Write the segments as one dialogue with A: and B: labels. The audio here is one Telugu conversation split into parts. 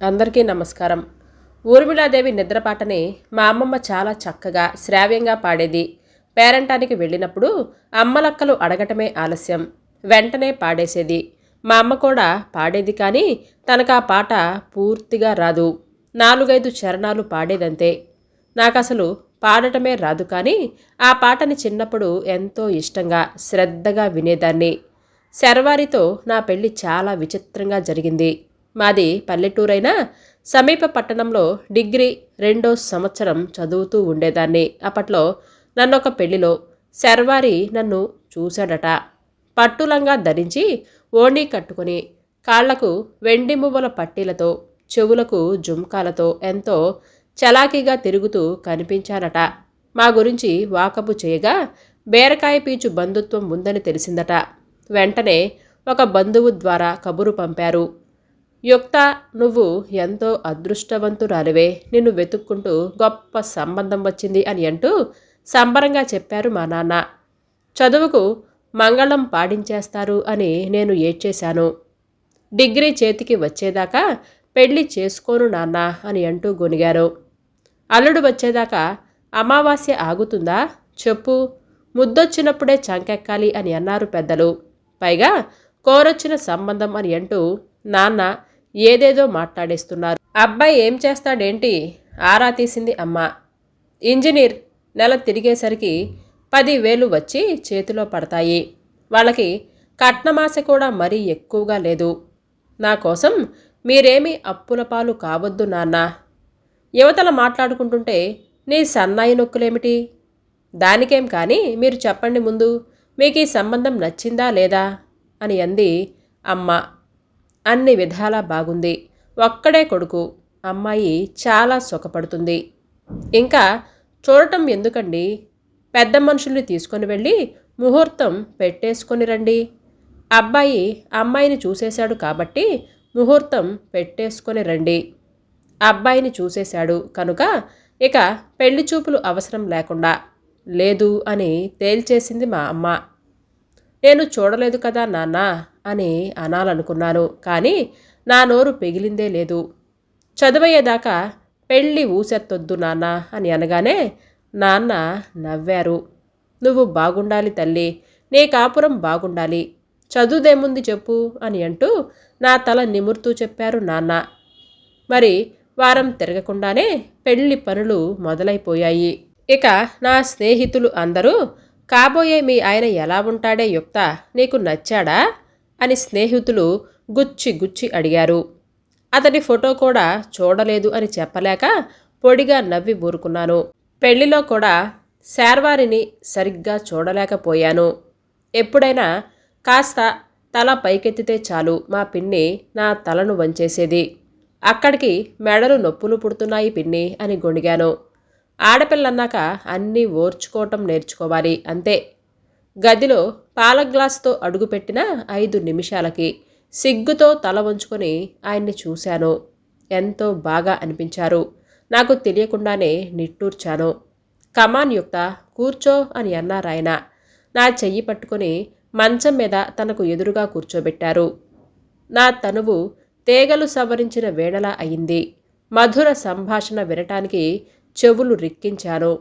A: అందరికీ నమస్కారం. ఊర్మిళాదేవి నిద్రపాటని మా అమ్మమ్మ చాలా చక్కగా శ్రావ్యంగా పాడేది. పేరంటానికి వెళ్ళినప్పుడు అమ్మలక్కలు అడగటమే ఆలస్యం. వెంటనే పాడేసేది. మా అమ్మ కూడా పాడేది కానీ తనకు ఆ పాట పూర్తిగా రాదు. నాలుగైదు చరణాలు పాడేదంతే. నాకు అసలు పాడటమే రాదు కానీ ఆ పాటని చిన్నప్పుడు ఎంతో ఇష్టంగా శ్రద్ధగా వినేదాన్ని. శర్వారితో నా పెళ్ళి చాలా విచిత్రంగా జరిగింది. మాది పల్లెటూరైనా సమీప పట్టణంలో డిగ్రీ రెండో సంవత్సరం చదువుతూ ఉండేదాన్ని. అప్పట్లో నన్నొక పెళ్ళిలో శర్వారి నన్ను చూశాడట. పట్టులంగా ధరించి ఓణీ కట్టుకుని కాళ్ళకు వెండి మువ్వల పట్టీలతో చెవులకు జుంకాలతో ఎంతో చలాకీగా తిరుగుతూ కనిపించానట మా గురించి వాకపు చేయగా బేరకాయ పీచు బంధుత్వం ఉందని తెలిసిందట. వెంటనే ఒక బంధువు ద్వారా కబురు పంపారు. యుక్త నువ్వు ఎంతో అదృష్టవంతురాలివే. నిన్ను వెతుక్కుంటూ గొప్ప సంబంధం వచ్చింది అని అంటూ సంబరంగా చెప్పారు మా నాన్న. చదువుకు మంగళం పాడించేస్తారు అని నేను ఏడ్చేశాను. డిగ్రీ చేతికి వచ్చేదాకా పెళ్ళి చేసుకోను నాన్న అని అంటూ గొనిగారు అల్లుడు వచ్చేదాకా అమావాస్య ఆగుతుందా? చెప్పు. ముద్దొచ్చినప్పుడే చంకెక్కాలి అని అన్నారు పెద్దలు. పైగా కోరొచ్చిన సంబంధం అని అంటూ నాన్న ఏదేదో మాట్లాడేస్తున్నారు. అబ్బాయి ఏం చేస్తాడేంటి? ఆరా తీసింది అమ్మ. ఇంజనీర్ నెల తిరిగేసరికి పదివేలు వచ్చి చేతిలో పడతాయి. వాళ్ళకి కట్నమాస కూడా మరీ ఎక్కువగా లేదు. నా కోసం మీరేమీ అప్పుల పాలు కావద్దు నాన్న. యువతల మాట్లాడుకుంటుంటే నీ సన్నాయి నొక్కులేమిటి? దానికేం కానీ మీరు చెప్పండి ముందు మీకు ఈ సంబంధం నచ్చిందా లేదా? అని అంది అమ్మ. అన్ని విధాలా బాగుంది. ఒక్కడే కొడుకు. అమ్మాయి చాలా సుఖపడుతుంది. ఇంకా చూడటం ఎందుకండి? పెద్ద మనుషుల్ని తీసుకొని వెళ్ళి ముహూర్తం పెట్టేసుకొని రండి. అబ్బాయి అమ్మాయిని చూసేశాడు కాబట్టి ముహూర్తం పెట్టేసుకొని రండి. అబ్బాయిని చూసేశాడు కనుక ఇక పెళ్ళి చూపులు అవసరం లేకుండా లేదు అని తేల్చేసింది మా అమ్మ. నేను చూడలేదు కదా నాన్న అని అనాలనుకున్నాను. కానీ నా నోరు పెగిలిందే లేదు. చదువయ్యేదాకా పెళ్ళి ఊసెత్తొద్దు నాన్న అని అనగానే నాన్న నవ్వారు. నువ్వు బాగుండాలి తల్లి నీ కాపురం బాగుండాలి చదువుదేముంది చెప్పు అని అంటూ నా తల నిమురుతూ చెప్పారు నాన్న. మరి వారం తిరగకుండానే పెళ్ళి పనులు మొదలైపోయాయి. ఇక నా స్నేహితులు అందరూ కాబోయే మీ ఆయన ఎలా ఉంటాడే యుక్త నీకు నచ్చాడా? అని స్నేహితులు గుచ్చి గుచ్చి అడిగారు. అతని ఫోటో కూడా చూడలేదు అని చెప్పలేక పొడిగా నవ్వి ఊరుకున్నాను. పెళ్ళిలో కూడా శార్వారిని సరిగ్గా చూడలేకపోయాను. ఎప్పుడైనా కాస్త తల పైకెత్తితే చాలు మా పిన్ని నా తలను వంచేసేది. అక్కడికి మెడలు నొప్పులు పుడుతున్నాయి పిన్ని అని గొణిగాను. ఆడపిల్లన్నాక అన్నీ ఓర్చుకోవటం నేర్చుకోవాలి అంతే. గదిలో పాల గ్లాస్తో అడుగుపెట్టిన ఐదు నిమిషాలకి సిగ్గుతో తల వంచుకొని ఆయన్ని చూశాను. ఎంతో బాగా అనిపించారు. నాకు తెలియకుండానే నిట్టూర్చాను. కమాన్ యుక్త కూర్చో అని అన్నారాయన నా చెయ్యి పట్టుకొని మంచం మీద తనకు ఎదురుగా కూర్చోబెట్టారు. నా తనువు తేగలు సవరించిన వేళలా అయింది. మధుర సంభాషణ వినటానికి చెవులు రిక్కించాను.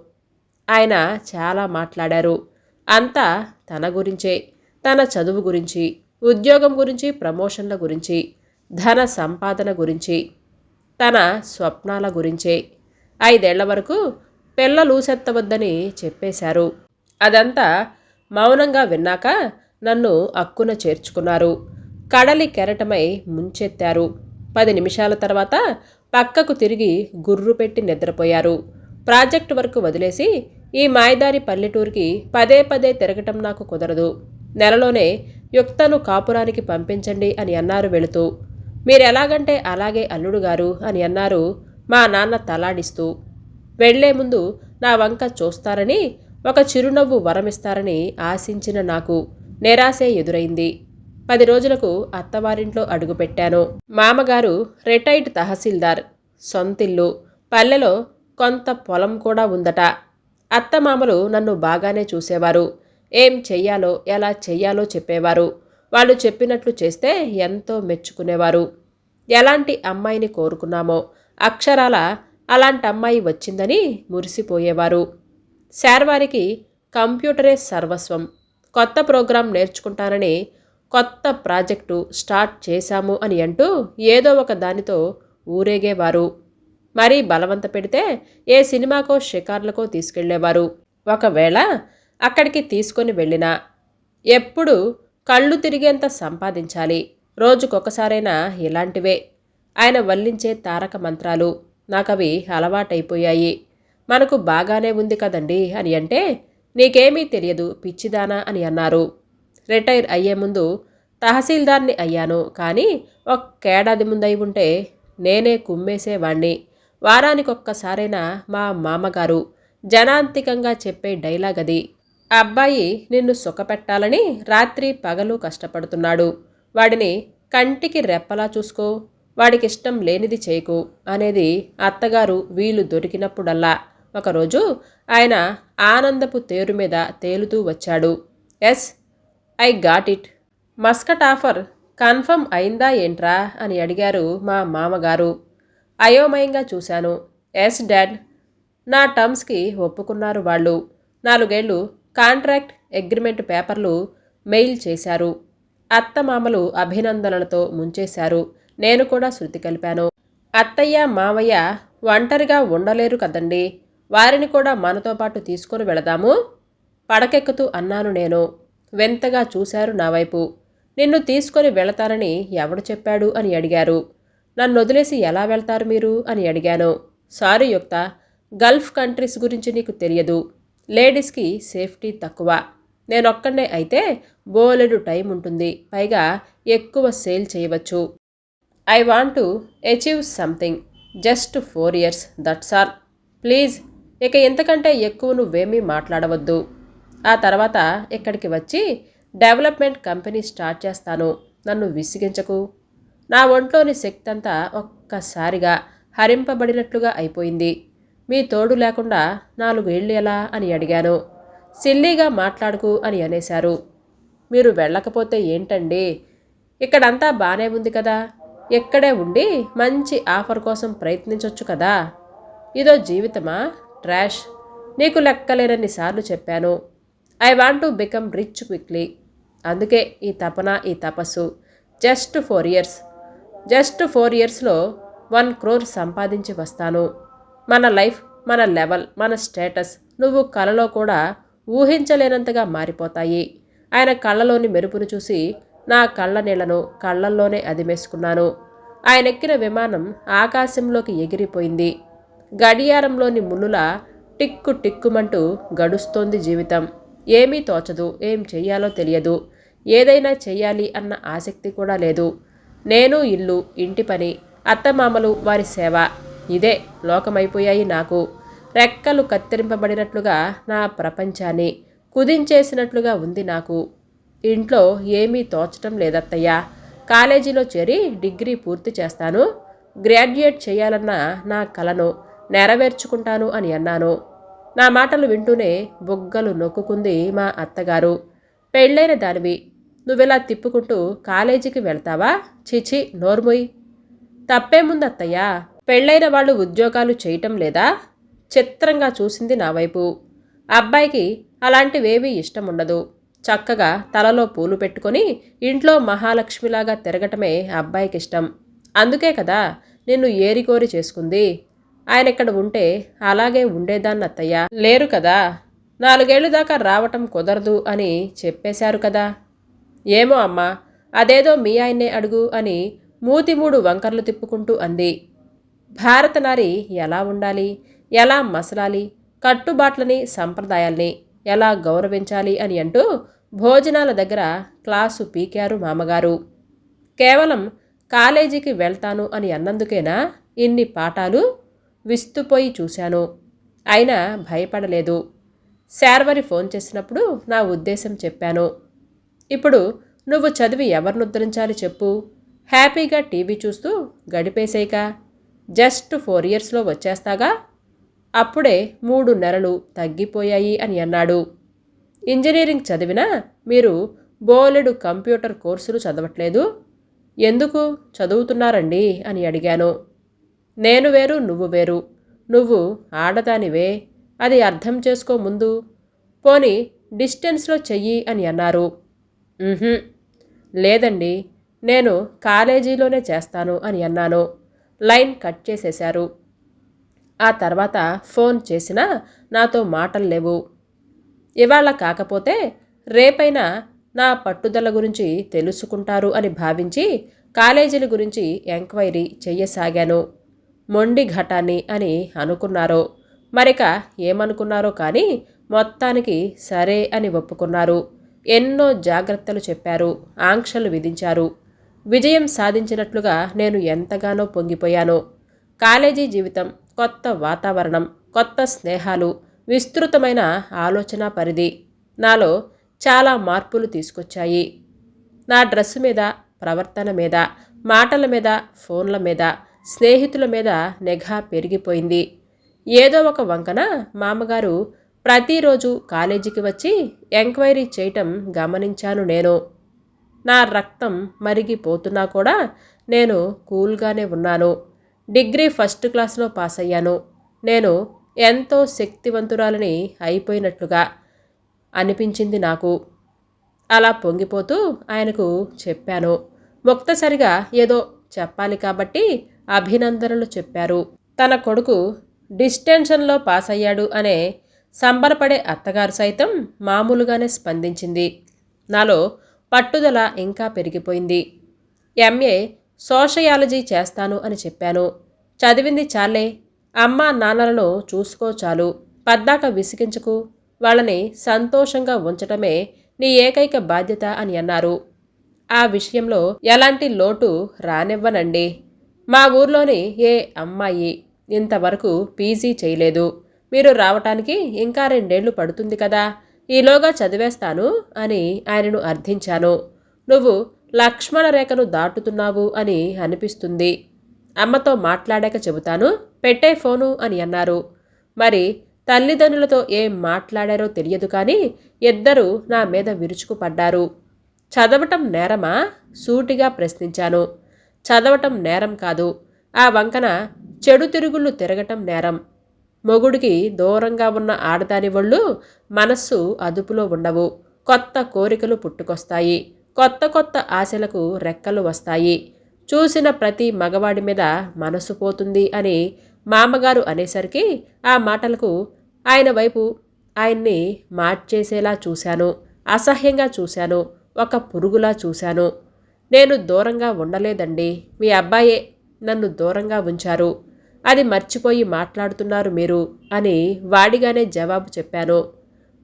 A: ఆయన చాలా మాట్లాడారు. అంతా తన గురించే తన చదువు గురించి ఉద్యోగం గురించి ప్రమోషన్ల గురించి ధన సంపాదన గురించి తన స్వప్నాల గురించే. ఐదేళ్ళ వరకు పిల్లలూసెత్తవద్దని చెప్పేశారు. అదంతా మౌనంగా విన్నాక నన్ను అక్కున చేర్చుకున్నారు. కడలి కెరటమై ముంచెత్తారు. పది నిమిషాల తర్వాత పక్కకు తిరిగి గుర్రు పెట్టి నిద్రపోయారు. ప్రాజెక్ట్ వర్క్ వదిలేసి ఈ మాయదారి పల్లెటూరికి పదే పదే తిరగటం నాకు కుదరదు. నెలలోనే యుక్తను కాపురానికి పంపించండి అని అన్నారు వెళుతూ. మీరెలాగంటే అలాగే అల్లుడు గారు అని అన్నారు మా నాన్న తలాడిస్తూ. వెళ్ళే ముందు నా వంక చూస్తారని ఒక చిరునవ్వు వరమిస్తారని ఆశించిన నాకు నిరాశే ఎదురైంది. పది రోజులకు అత్తవారింట్లో అడుగుపెట్టాను. మామగారు రిటైర్డ్ తహసీల్దార్ సొంతిల్లు. పల్లెలో కొంత పొలం కూడా ఉందట. అత్తమామలు నన్ను బాగానే చూసేవారు. ఏం చెయ్యాలో ఎలా చెయ్యాలో చెప్పేవారు. వాళ్ళు చెప్పినట్లు చేస్తే ఎంతో మెచ్చుకునేవారు. ఎలాంటి అమ్మాయిని కోరుకున్నామో అక్షరాల అలాంటి అమ్మాయి వచ్చిందని మురిసిపోయేవారు. శార్వారికి కంప్యూటరే సర్వస్వం. కొత్త ప్రోగ్రాం నేర్చుకుంటానని కొత్త ప్రాజెక్టు స్టార్ట్ చేశాము అని అంటూ ఏదో ఒక దానితో ఊరేగేవారు. మరీ బలవంత పెడితే ఏ సినిమాకో షికార్లకో తీసుకెళ్ళేవారు. ఒకవేళ అక్కడికి తీసుకొని వెళ్ళినా ఎప్పుడు కళ్ళు తిరిగేంత సంపాదించాలి. రోజుకొకసారైనా ఇలాంటివే. ఆయన వల్లించే తారక మంత్రాలు. నాకవి అలవాటైపోయాయి. మనకు బాగానే ఉంది కదండి అని అంటే నీకేమీ తెలియదు పిచ్చిదానా అని అన్నారు. రిటైర్ అయ్యే ముందు తహసీల్దార్ని అయ్యాను. కానీ ఒక్కేడాది ముందై ఉంటే నేనే కుమ్మేసేవాణ్ణి. వారానికొక్కసారైనా మా మామగారు జనాంతికంగా చెప్పే డైలాగ్ అది. అబ్బాయి నిన్ను సుఖపెట్టాలని రాత్రి పగలు కష్టపడుతున్నాడు. వాడిని కంటికి రెప్పలా చూసుకో వాడికి ఇష్టం లేనిది చేయకు అనేది అత్తగారు వీలు దొరికినప్పుడల్లా ఒకరోజు ఆయన ఆనందపు తేరు మీద తేలుతూ వచ్చాడు. Yes I got it. Muscat offer confirm అయిందా ఏంట్రా అని అడిగారు మా మామగారు. అయోమయంగా చూశాను. Yes dad. నా టర్మ్స్కి ఒప్పుకున్నారు వాళ్ళు. నాలుగేళ్ళు కాంట్రాక్ట్ అగ్రిమెంట్ పేపర్లు మెయిల్ చేశారు. అత్తమామలు అభినందనలతో ముంచేశారు. నేను కూడా శృతి కలిపాను. అత్తయ్య మామయ్య ఒంటరిగా ఉండలేరు కదండి. వారిని కూడా మనతో పాటు తీసుకొని వెళదాము? పడకెక్కుతూ అన్నాను నేను. వింతగా చూశారు నా వైపు. నిన్ను తీసుకొని వెళతానని ఎవడు చెప్పాడు అని అడిగారు. నన్ను వదిలేసి ఎలా వెళ్తారు మీరు? అని అడిగాను. సారీ యుక్త గల్ఫ్ కంట్రీస్ గురించి నీకు తెలియదు. లేడీస్కి సేఫ్టీ తక్కువ. నేనొక్కడే అయితే బోలెడు టైం ఉంటుంది. పైగా ఎక్కువ సేల్ చేయవచ్చు. I want to achieve something. Just four years that's all. Please ఇక ఇంతకంటే ఎక్కువ నువ్వేమీ మాట్లాడవద్దు. ఆ తర్వాత ఇక్కడికి వచ్చి డెవలప్మెంట్ కంపెనీ స్టార్ట్ చేస్తాను. నన్ను విసిగించకు. నా ఒంట్లోని శక్తి అంతా ఒక్కసారిగా హరింపబడినట్లుగా అయిపోయింది. మీ తోడు లేకుండా నాలుగేళ్ళు ఎలా? అని అడిగాను. సిల్లీగా మాట్లాడుకు అని అనేశారు. మీరు వెళ్ళకపోతే ఏంటండి? ఇక్కడంతా బాగానే ఉంది కదా? ఇక్కడే ఉండి మంచి ఆఫర్ కోసం ప్రయత్నించవచ్చు కదా? ఇదో జీవితమా? ట్రాష్. నీకు లెక్కలేనన్ని సార్లు చెప్పాను. I want to become rich quickly. అందుకే ఈ తపన ఈ తపస్సు. Just four years. Just four ఇయర్స్లో వన్ క్రోర్ సంపాదించి వస్తాను. మన లైఫ్ మన లెవెల్ మన స్టేటస్ నువ్వు కలలో కూడా ఊహించలేనంతగా మారిపోతాయి. ఆయన కళ్ళలోని మెరుపును చూసి నా కళ్ళ నీళ్ళను కళ్ళల్లోనే అదిమేసుకున్నాను. ఆయన ఎక్కిన విమానం ఆకాశంలోకి ఎగిరిపోయింది. గడియారంలోని ముళ్ళుల టిక్కు టిక్కుమంటూ గడుస్తోంది జీవితం. ఏమీ తోచదు ఏం చెయ్యాలో తెలియదు. ఏదైనా చెయ్యాలి అన్న ఆసక్తి కూడా లేదు. నేను ఇల్లు ఇంటి పని అత్తమామలు వారి సేవ. ఇదే లోకమైపోయాయి నాకు. రెక్కలు కత్తిరింపబడినట్లుగా నా ప్రపంచాన్ని కుదించేసినట్లుగా ఉంది నాకు. ఇంట్లో ఏమీ తోచటం లేదత్తయ్యా. కాలేజీలో చేరి డిగ్రీ పూర్తి చేస్తాను. గ్రాడ్యుయేట్ చేయాలన్న నా కలను నెరవేర్చుకుంటాను అని అన్నాను. నా మాటలు వింటూనే బొగ్గలు నొక్కుకుంది మా అత్తగారు. పెళ్ళైన దానివి నువ్వెలా తిప్పుకుంటూ కాలేజీకి వెళ్తావా? చీచి నోర్ముయ్. తప్పేముంది అత్తయ్యా పెళ్ళైన వాళ్ళు ఉద్యోగాలు చేయటం లేదా? చిత్రంగా చూసింది నా వైపు. అబ్బాయికి అలాంటివేవీ ఇష్టం ఉండదు చక్కగా తలలో పూలు పెట్టుకొని ఇంట్లో మహాలక్ష్మిలాగా తిరగటమే అబ్బాయికి ఇష్టం అందుకే కదా నిన్ను ఏరికోరి చేసుకుంది. ఆయన ఇక్కడ ఉంటే అలాగే ఉండేదాన్ని అత్తయ్య లేరు కదా. నాలుగేళ్ళ దాకా రావటం కుదరదు అని చెప్పేశారు కదా. ఏమో అమ్మా అదేదో మీ ఆయన్నే అడుగు అని మూతి మూడు వంకర్లు తిప్పుకుంటూ అంది. భారత నారి ఎలా ఉండాలి? ఎలా మసలాలి? కట్టుబాట్లని సంప్రదాయాల్ని ఎలా గౌరవించాలి అని అంటూ భోజనాల దగ్గర క్లాసు పీకారు మామగారు. కేవలం కాలేజీకి వెళ్తాను అని అన్నందుకేనా ఇన్ని పాఠాలు? విస్తుపోయి చూశాను. అయినా భయపడలేదు. శార్వరి ఫోన్ చేసినప్పుడు నా ఉద్దేశం చెప్పాను. ఇప్పుడు నువ్వు చదివి ఎవరిని ఉద్ధరించాలి చెప్పు? హ్యాపీగా టీవీ చూస్తూ గడిపేసేక జస్ట్ ఫోర్ ఇయర్స్లో వచ్చేస్తాగా? అప్పుడే మూడు నెలలు తగ్గిపోయాయి అని అన్నాడు. ఇంజనీరింగ్ చదివినా మీరు బోలెడు కంప్యూటర్ కోర్సులు చదవట్లేదు. ఎందుకు? చదువుతున్నారండి అని అడిగాను. నేను వేరు నువ్వు వేరు. నువ్వు ఆడదానివే. అది అర్థం చేసుకో ముందు. పోని డిస్టెన్స్లో చెయ్యి అని అన్నారు. లేదండి నేను కాలేజీలోనే చేస్తాను అని అన్నాను. లైన్ కట్ చేసేశారు. ఆ తర్వాత ఫోన్ చేసినా నాతో మాటలు లేవు. ఇవాళ కాకపోతే రేపైనా నా పట్టుదల గురించి తెలుసుకుంటారు అని భావించి కాలేజీల గురించి ఎంక్వైరీ చెయ్యసాగాను. మొండి ఘటాన్ని అని అనుకున్నారో మరిక ఏమనుకున్నారో కానీ మొత్తానికి సరే అని ఒప్పుకున్నారు. ఎన్నో జాగ్రత్తలు చెప్పారు ఆంక్షలు విధించారు. విజయం సాధించినట్లుగా నేను ఎంతగానో పొంగిపోయాను. కాలేజీ జీవితం కొత్త వాతావరణం కొత్త స్నేహాలు విస్తృతమైన ఆలోచన పరిధి నాలో చాలా మార్పులు తీసుకొచ్చాయి. నా డ్రెస్సు మీద ప్రవర్తన మీద మాటల మీద ఫోన్ల మీద స్నేహితుల మీద నిఘా పెరిగిపోయింది. ఏదో ఒక వంకన మామగారు ప్రతిరోజు కాలేజీకి వచ్చి ఎంక్వైరీ చేయటం గమనించాను నేను. నా రక్తం మరిగిపోతున్నా కూడా నేను కూల్గానే ఉన్నాను. డిగ్రీ ఫస్ట్ క్లాస్లో పాస్ అయ్యాను. నేను ఎంతో శక్తివంతురాలని అయిపోయినట్లుగా అనిపించింది నాకు. అలా పొంగిపోతూ ఆయనకు చెప్పాను. ముక్తసరిగా ఏదో చెప్పాలి కాబట్టి అభినందనలు చెప్పారు. తన కొడుకు డిస్టెన్షన్లో పాస్ అయ్యాడు అనే సంబరపడే అత్తగారు సైతం మామూలుగానే స్పందించింది. నాలో పట్టుదల ఇంకా పెరిగిపోయింది. ఎంఏ సోషయాలజీ చేస్తాను అని చెప్పాను. చదివింది చాలే అమ్మ నాన్నలను చూసుకో చాలు. పద్దాక విసిగించకు వాళ్ళని సంతోషంగా ఉంచటమే నీ ఏకైక బాధ్యత అని అన్నారు. ఆ విషయంలో ఎలాంటి లోటు రానివ్వనండి. మా ఊర్లోని ఏ అమ్మాయి ఇంతవరకు పీజీ చేయలేదు. మీరు రావటానికి ఇంకా రెండేళ్ళు పడుతుంది కదా. ఈలోగా చదివేస్తాను అని ఆయనను అర్థించాను. నువ్వు లక్ష్మణ రేఖను దాటుతున్నావు అని అనిపిస్తుంది. అమ్మతో మాట్లాడాక చెబుతాను పెట్టే ఫోను అని అన్నారు. మరి తల్లిదండ్రులతో ఏం మాట్లాడారో తెలియదు కానీ ఇద్దరూ నా మీద విరుచుకుపడ్డారు. చదవటం నేరమా? సూటిగా ప్రశ్నించాను. చదవటం నేరం కాదు. ఆ వంకన చెడు తిరుగుళ్ళు తిరగటం నేరం. మొగుడికి దూరంగా ఉన్న ఆడదాని ఒళ్ళు మనస్సు అదుపులో ఉండవు. కొత్త కోరికలు పుట్టుకొస్తాయి. కొత్త కొత్త ఆశలకు రెక్కలు వస్తాయి. చూసిన ప్రతి మగవాడి మీద మనసు పోతుంది అని మామగారు అనేసరికి ఆ మాటలకు ఆయన వైపు ఆయన్ని మార్చేసేలా చూశాను. అసహ్యంగా చూశాను. ఒక పురుగులా చూశాను. నేను దూరంగా ఉండలేదండి. మీ అబ్బాయే నన్ను దూరంగా ఉంచారు. అది మర్చిపోయి మాట్లాడుతున్నారు మీరు అని వాడిగానే జవాబు చెప్పాను.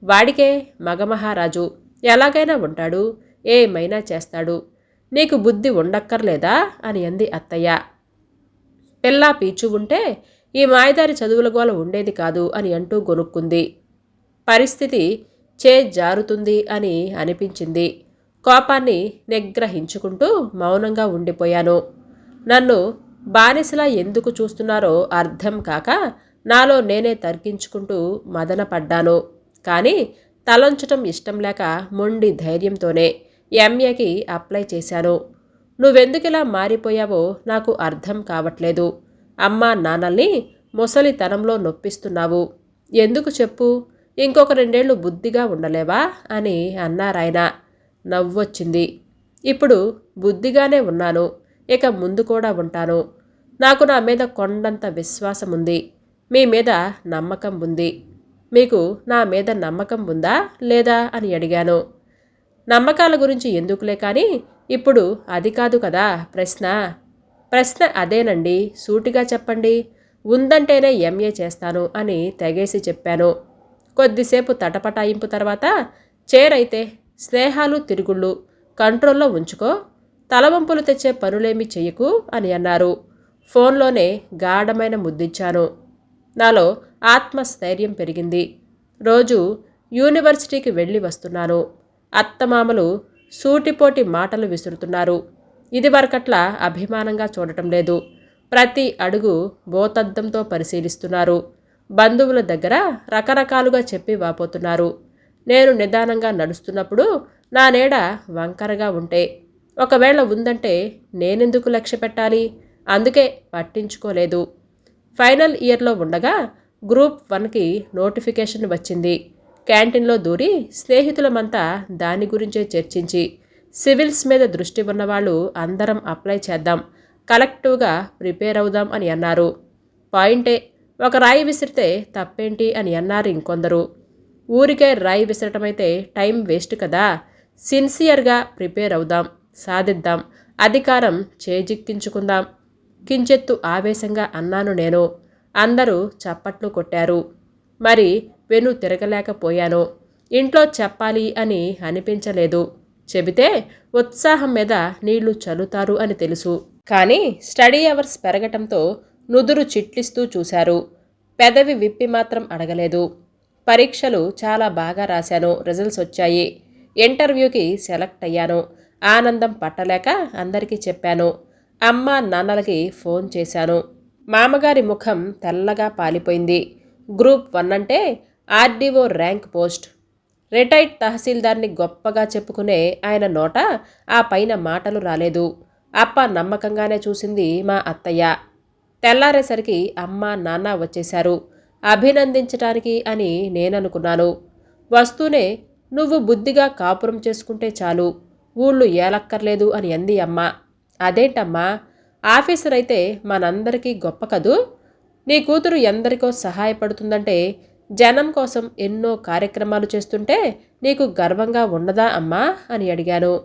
A: వాడికే మగమహారాజు ఎలాగైనా ఉంటాడు ఏమైనా చేస్తాడు. నీకు బుద్ధి ఉండక్కర్లేదా అని అంది అత్తయ్య. పిల్లా పీచు ఉంటే ఈ మాయదారి చదువుల గోల ఉండేది కాదు అని అంటూ గొనుక్కుంది. పరిస్థితి చే జారుతుంది అని అనిపించింది. కోపాన్ని నిగ్రహించుకుంటూ మౌనంగా ఉండిపోయాను. నన్ను బానిసలా ఎందుకు చూస్తున్నారో అర్థం కాక నాలో నేనే తర్కించుకుంటూ మదనపడ్డాను. కానీ తలంచటం ఇష్టం లేక మొండి ధైర్యంతోనే ఎంఏకి అప్లై చేశాను. నువ్వెందుకిలా మారిపోయావో నాకు అర్థం కావట్లేదు. అమ్మా నాన్నల్ని ముసలితనంలో నొప్పిస్తున్నావు. ఎందుకు చెప్పు? ఇంకొక రెండేళ్ళు బుద్ధిగా ఉండలేవా? అని అన్నారాయన. నవ్వొచ్చింది. ఇప్పుడు బుద్ధిగానే ఉన్నాను. ఇక ముందు కూడా ఉంటాను. నాకు నా మీద కొండంత విశ్వాసం ఉంది. మీ మీద నమ్మకం ఉంది. మీకు నా మీద నమ్మకం ఉందా లేదా అని అడిగాను. నమ్మకాల గురించి ఎందుకులే కానీ ఇప్పుడు అది కాదు కదా ప్రశ్న. ప్రశ్న అదేనండి సూటిగా చెప్పండి. ఉందంటేనే ఎంఏ చేస్తాను అని తెగేసి చెప్పాను. కొద్దిసేపు తటపటాయింపు తర్వాత చేరైతే స్నేహాలు తిరుగుళ్ళు. కంట్రోల్లో ఉంచుకో తలవంపులు తెచ్చే పనులేమీ చెయ్యకు అని అన్నారు. ఫోన్లోనే గాఢమైన ముద్దిచ్చాను నాలో ఆత్మస్థైర్యం పెరిగింది. రోజు యూనివర్సిటీకి వెళ్ళి వస్తున్నాను. అత్తమామలు సూటిపోటి మాటలు విసురుతున్నారు. ఇదివరకట్ల అభిమానంగా చూడటం లేదు. ప్రతి అడుగు బోతద్దంతో పరిశీలిస్తున్నారు. బంధువుల దగ్గర రకరకాలుగా చెప్పి వాపోతున్నారు. నేను నిదానంగా నడుస్తున్నప్పుడు నా నీడ వంకరగా ఉంటే ఒకవేళ ఉందంటే నేనెందుకు లక్ష్య పెట్టాలి? అందుకే పట్టించుకోలేదు. ఫైనల్ ఇయర్లో ఉండగా గ్రూప్ వన్కి నోటిఫికేషన్ వచ్చింది. క్యాంటీన్లో దూరి స్నేహితులమంతా దాని గురించే చర్చించి సివిల్స్ మీద దృష్టి ఉన్నవాళ్ళు అందరం అప్లై చేద్దాం కలెక్టివ్గా ప్రిపేర్ అవుదాం అని అన్నారు. పాయింటే ఒక రాయి విసిరితే తప్పేంటి అని అన్నారు ఇంకొందరు. ఊరికే రాయి విసరటమైతే టైం వేస్ట్ కదా సిన్సియర్గా ప్రిపేర్ అవుదాం. సాధిద్దాం. అధికారం చేజిక్కించుకుందాం. కించెత్తు ఆవేశంగా అన్నాను నేను. అందరూ చప్పట్లు కొట్టారు. మరి వెను తిరగలేకపోయాను. ఇంట్లో చెప్పాలి అని అనిపించలేదు. చెబితే ఉత్సాహం మీద నీళ్ళు చల్లుతారు అని తెలుసు. కానీ స్టడీ అవర్స్ పెరగటంతో నుదురు చిట్లిస్తూ చూశారు. పెదవి విప్పి మాత్రం అడగలేదు. పరీక్షలు చాలా బాగా రాశాను. రిజల్ట్స్ వచ్చాయి. ఇంటర్వ్యూకి సెలెక్ట్ అయ్యాను. ఆనందం పట్టలేక అందరికీ చెప్పాను. అమ్మ నాన్నలకి ఫోన్ చేశాను. మామగారి ముఖం తెల్లగా పాలిపోయింది. గ్రూప్ వన్ అంటే ఆర్డీఓ ర్యాంక్ పోస్ట్. రిటైర్డ్ తహసీల్దార్ని గొప్పగా చెప్పుకునే ఆయన నోట ఆ పైన మాటలు రాలేదు. అప్ప నమ్మకంగానే చూసింది మా అత్తయ్య. తెల్లారేసరికి అమ్మ నాన్న వచ్చేశారు. అభినందించటానికి అని నేననుకున్నాను. వస్తూనే నువ్వు బుద్ధిగా కాపురం చేసుకుంటే చాలు. ఊళ్ళు ఏలక్కర్లేదు అని అంది అమ్మ. అదేంటమ్మా? ఆఫీసర్ అయితే మనందరికీ గొప్ప కదూ? నీ కూతురు ఎందరికో సహాయపడుతుందంటే జనం కోసం ఎన్నో కార్యక్రమాలు చేస్తుంటే నీకు గర్వంగా ఉండదా అమ్మా? అని అడిగాను.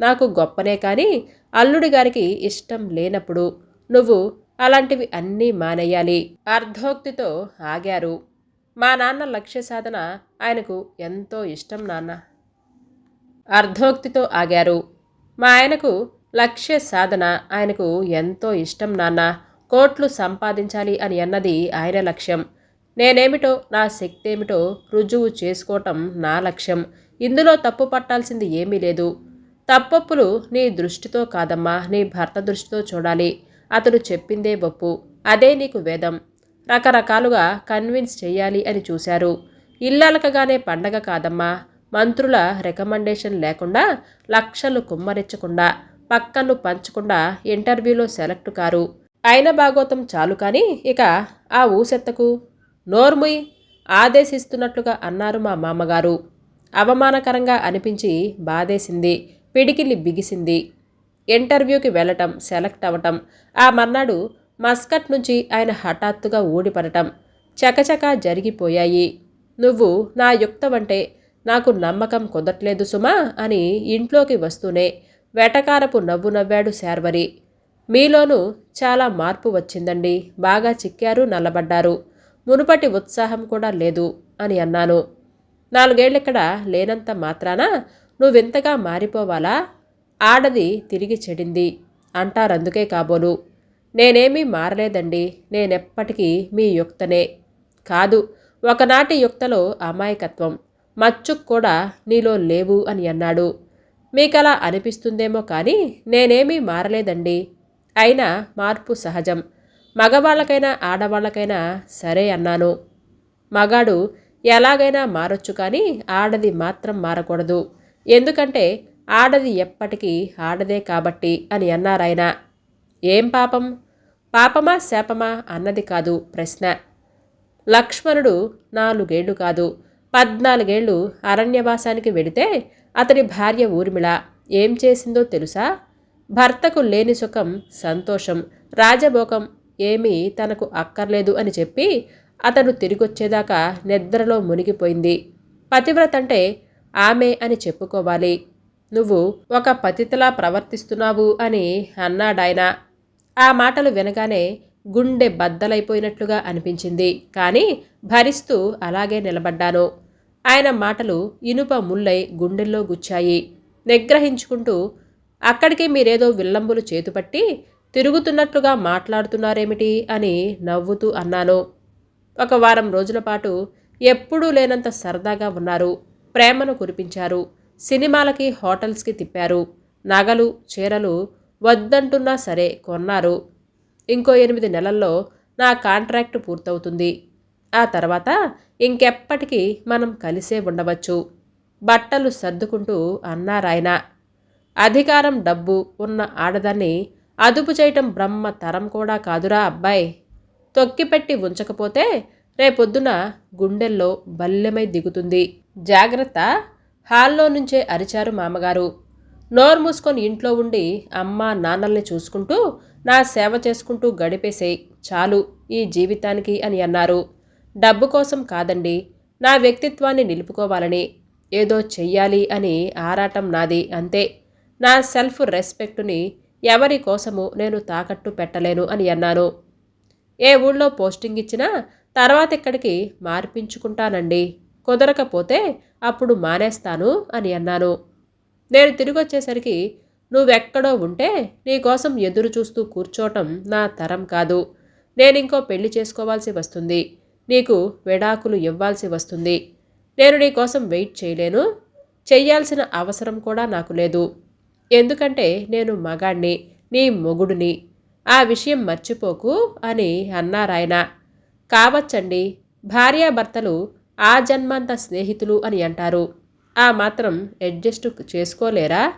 A: నాకు గొప్పనే కానీ అల్లుడి గారికి ఇష్టం లేనప్పుడు నువ్వు అలాంటివి అన్నీ మానేయాలి అర్ధోక్తితో ఆగారు. మా నాన్న లక్ష్య సాధన ఆయనకు ఎంతో ఇష్టం నాన్న. అర్ధోక్తితో ఆగారు. మా ఆయనకు లక్ష్య సాధన ఆయనకు ఎంతో ఇష్టం నాన్న. కోట్లు సంపాదించాలి అని అన్నది ఆయన లక్ష్యం. నేనేమిటో నా శక్తి ఏమిటో రుజువు చేసుకోవటం నా లక్ష్యం. ఇందులో తప్పు పట్టాల్సింది ఏమీ లేదు. తప్పప్పులు నీ దృష్టితో కాదమ్మా నీ భర్త దృష్టితో చూడాలి. అతడు చెప్పిందే ఒప్పు. అదే నీకు వేదం. రకరకాలుగా కన్విన్స్ చెయ్యాలి అని చూశారు. ఇల్లాలకగానే పండగ కాదమ్మా. మంత్రుల రికమెండేషన్ లేకుండా లక్షలు కుమ్మరించకుండా పక్కను పంచకుండా ఇంటర్వ్యూలో సెలెక్ట్ కారు. అయిన భాగోతం చాలు కానీ ఇక ఆ ఊసెత్తకు. నోర్ముయ్ ఆదేశిస్తున్నట్లుగా అన్నారు మా మామగారు. అవమానకరంగా అనిపించి బాధేసింది పిడికిలి బిగిసింది. ఇంటర్వ్యూకి వెళ్ళటం సెలెక్ట్ అవ్వటం ఆ మర్నాడు మస్కట్ నుంచి ఆయన హఠాత్తుగా ఊడిపడటం చకచకా జరిగిపోయాయి. నువ్వు నా యుక్తవంటే నాకు నమ్మకం కుదరట్లేదు సుమా అని ఇంట్లోకి వస్తూనే వెటకారపు నవ్వు నవ్వాడు శార్వరి. మీలోనూ చాలా మార్పు వచ్చిందండి. బాగా చిక్కారు నల్లబడ్డారు. మునుపటి ఉత్సాహం కూడా లేదు అని అన్నాను. నాలుగేళ్ళిక్కడ లేనంత మాత్రాన నువ్వింతగా మారిపోవాలా? ఆడది తిరిగి చెడింది. అంటారందుకే కాబోలు. నేనేమీ మారలేదండి. నేనెప్పటికీ మీ యుక్తనే. కాదు ఒకనాటి యుక్తలో అమాయకత్వం. మచ్చు కూడా నీలో లేవు అని అన్నాడు. మీకలా అనిపిస్తుందేమో కానీ నేనేమీ మారలేదండి. అయినా మార్పు సహజం. మగవాళ్ళకైనా ఆడవాళ్ళకైనా సరే అన్నాను. మగాడు ఎలాగైనా మారొచ్చు కానీ ఆడది మాత్రం మారకూడదు. ఎందుకంటే ఆడది ఎప్పటికీ ఆడదే కాబట్టి అని అన్నారాయన. ఏం పాపం? పాపమా శాపమా అన్నది కాదు ప్రశ్న. లక్ష్మణుడు నాలుగేళ్ళు కాదు. పద్నాలుగేళ్ళు అరణ్యవాసానికి వెడితే అతని భార్య ఊర్మిళ ఏం చేసిందో తెలుసా? భర్తకు లేని సుఖం సంతోషం రాజభోగం ఏమీ తనకు అక్కర్లేదు అని చెప్పి అతడు తిరిగొచ్చేదాకా నిద్రలో మునిగిపోయింది. పతివ్రత అంటే ఆమె అని చెప్పుకోవాలి. నువ్వు ఒక పతితలా ప్రవర్తిస్తున్నావు అని అన్నాడాయన. ఆ మాటలు వినగానే గుండె బద్దలైపోయినట్లుగా అనిపించింది. కానీ భరిస్తూ అలాగే నిలబడ్డాను. ఆయన మాటలు ఇనుప ముల్లై గుండెల్లో గుచ్చాయి. నిగ్రహించుకుంటూ అక్కడికి మీరేదో విల్లంబులు చేతుపట్టి తిరుగుతున్నట్లుగా మాట్లాడుతున్నారేమిటి? అని నవ్వుతూ అన్నాను. ఒక వారం రోజుల పాటు ఎప్పుడూ లేనంత సరదాగా ఉన్నారు. ప్రేమను కురిపించారు. సినిమాలకి హోటల్స్కి తిప్పారు. నగలు చీరలు వద్దంటున్నా సరే కొన్నారు. ఇంకో ఎనిమిది నెలల్లో నా కాంట్రాక్ట్ పూర్తవుతుంది. ఆ తర్వాత ఇంకెప్పటికీ మనం కలిసే ఉండవచ్చు. బట్టలు సర్దుకుంటూ అన్నారాయన. అధికారం డబ్బు ఉన్న ఆడదాన్ని అదుపు చేయటం బ్రహ్మ తరం కూడా కాదురా అబ్బాయి. తొక్కిపెట్టి ఉంచకపోతే రేపొద్దున గుండెల్లో బల్లెమై దిగుతుంది. జాగ్రత్త! హాల్లో నుంచే అరిచారు మామగారు. నోరు మూసుకొని ఇంట్లో ఉండి అమ్మ నాన్నల్ని చూసుకుంటూ నా సేవ చేసుకుంటూ గడిపేసేయ్ చాలు ఈ జీవితానికి అని అన్నారు. డబ్బు కోసం కాదండి నా వ్యక్తిత్వాన్ని నిలుపుకోవాలని. ఏదో చెయ్యాలి అని ఆరాటం నాది అంతే. నా సెల్ఫ్ రెస్పెక్టుని ఎవరి కోసము నేను తాకట్టు పెట్టలేను అని అన్నాను. ఏ ఊళ్ళో పోస్టింగ్ ఇచ్చినా తర్వాత ఇక్కడికి మార్పించుకుంటానండి. కుదరకపోతే అప్పుడు మానేస్తాను అని అన్నాను. నేను తిరిగి వచ్చేసరికి నువ్వెక్కడో ఉంటే నీకోసం ఎదురు చూస్తూ కూర్చోవటం నా తరం కాదు. నేనింకో పెళ్ళి చేసుకోవాల్సి వస్తుంది. నీకు విడాకులు ఇవ్వాల్సి వస్తుంది. నేను నీకోసం వెయిట్ చేయలేను. చెయ్యాల్సిన అవసరం కూడా నాకు లేదు. ఎందుకంటే నేను మగాణ్ణి నీ మొగుడిని. ఆ విషయం మర్చిపోకు అని అన్నారాయన. కావచ్చండి. భార్యాభర్తలు ఆ జన్మాంత స్నేహితులు అని అంటారు. ఆ మాత్రం అడ్జస్ట్ చేసుకోలేరా?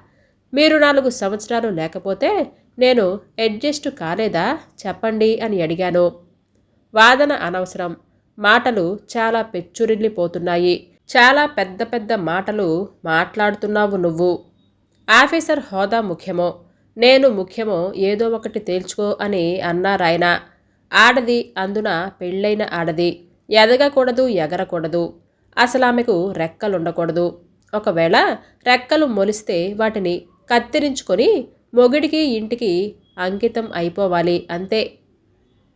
A: మీరు నాలుగు సంవత్సరాలు లేకపోతే నేను అడ్జస్ట్ కాలేదా? చెప్పండి అని అడిగాను. వాదన అనవసరం. మాటలు చాలా పెచ్చురిల్లిపోతున్నాయి. చాలా పెద్ద పెద్ద మాటలు మాట్లాడుతున్నావు నువ్వు. ఆఫీసర్ హోదా ముఖ్యమో నేను ముఖ్యమో ఏదో ఒకటి తేల్చుకో అని అన్నారాయన. ఆడది అందున పెళ్ళైన ఆడది. ఎదగకూడదు ఎగరకూడదు. అసలు ఆమెకు రెక్కలుండకూడదు. ఒకవేళ రెక్కలు మొలిస్తే వాటిని కత్తిరించుకొని మొగిడికి ఇంటికి అంకితం అయిపోవాలి అంతే.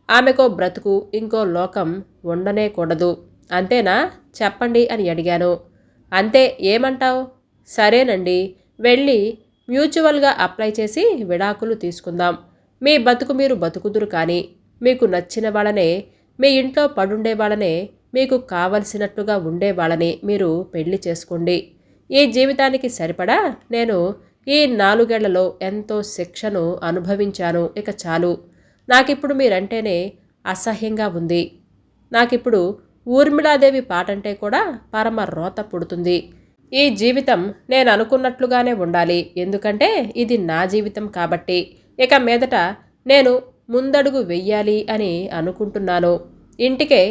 A: ఆమెకో బ్రతుకు ఇంకో లోకం ఉండనే కూడదు అంతేనా? చెప్పండి అని అడిగాను. అంతే ఏమంటావు? సరేనండి వెళ్ళి మ్యూచువల్గా అప్లై చేసి విడాకులు తీసుకుందాం. మీ బతుకు మీరు బతుకుదురు కానీ మీకు నచ్చిన వాళ్ళనే మీ ఇంట్లో పడుండే వాళ్ళనే మీకు కావలసినట్టుగా ఉండే వాళ్ళని మీరు పెళ్ళి చేసుకోండి. ఈ జీవితానికి సరిపడా? నేను ఈ నాలుగేళ్ళలో ఎంతో శిక్షను అనుభవించాను. ఇక చాలు. నాకిప్పుడు మీరంటేనే అసహ్యంగా ఉంది. నాకిప్పుడు ఊర్మిళాదేవి పాటంటే కూడా పరమ రోత పుడుతుంది. ఈ జీవితం నేను అనుకున్నట్లుగానే ఉండాలి. ఎందుకంటే ఇది నా జీవితం కాబట్టి. ఇక మీదట నేను ముందడుగు వెయ్యాలి అని అనుకుంటున్నాను. ఇంటికే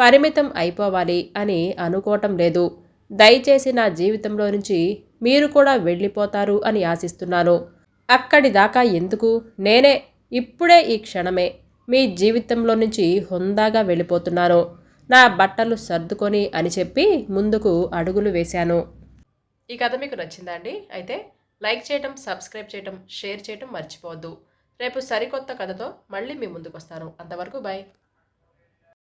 A: పరిమితం అయిపోవాలి అని అనుకోవటం లేదు. దయచేసి నా జీవితంలో నుంచి మీరు కూడా వెళ్ళిపోతారు అని ఆశిస్తున్నాను. అక్కడి దాకా ఎందుకు? నేనే ఇప్పుడే ఈ క్షణమే మీ జీవితంలో నుంచి హుందాగా వెళ్ళిపోతున్నాను. నా బట్టలు సర్దుకొని అని చెప్పి ముందుకు అడుగులు వేశాను. ఈ కథ మీకు నచ్చిందా అండి? అయితే లైక్ చేయటం సబ్స్క్రైబ్ చేయటం షేర్ చేయటం మర్చిపోవద్దు. రేపు సరికొత్త కథతో మళ్ళీ మీ ముందుకు వస్తాను అంతవరకు బాయ్